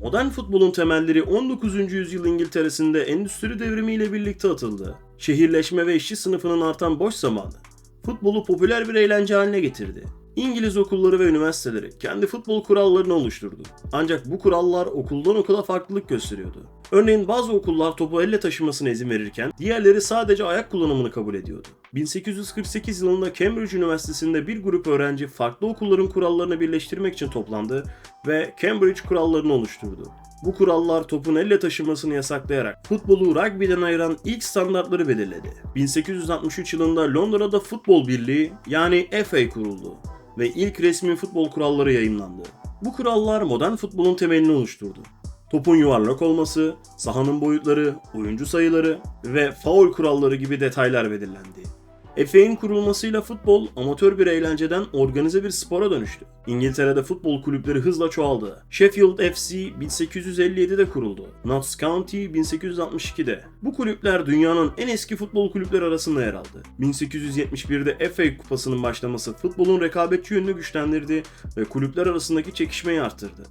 Modern futbolun temelleri 19. yüzyıl İngiltere'sinde endüstri devrimiyle birlikte atıldı. Şehirleşme ve işçi sınıfının artan boş zamanı futbolu popüler bir eğlence haline getirdi. İngiliz okulları ve üniversiteleri kendi futbol kurallarını oluşturdu. Ancak bu kurallar okuldan okula farklılık gösteriyordu. Örneğin bazı okullar topu elle taşımasına izin verirken diğerleri sadece ayak kullanımını kabul ediyordu. 1848 yılında Cambridge Üniversitesi'nde bir grup öğrenci farklı okulların kurallarını birleştirmek için toplandı ve Cambridge kurallarını oluşturdu. Bu kurallar topun elle taşınmasını yasaklayarak futbolu rugby'den ayıran ilk standartları belirledi. 1863 yılında Londra'da Futbol Birliği yani FA kuruldu ve ilk resmi futbol kuralları yayımlandı. Bu kurallar modern futbolun temelini oluşturdu. Topun yuvarlak olması, sahanın boyutları, oyuncu sayıları ve faul kuralları gibi detaylar belirlendi. FA'nin kurulmasıyla futbol amatör bir eğlenceden organize bir spora dönüştü. İngiltere'de futbol kulüpleri hızla çoğaldı. Sheffield FC 1857'de kuruldu. Notts County 1862'de. Bu kulüpler dünyanın en eski futbol kulüpleri arasında yer aldı. 1871'de FA Kupası'nın başlaması futbolun rekabetçi yönünü güçlendirdi ve kulüpler arasındaki çekişmeyi arttırdı.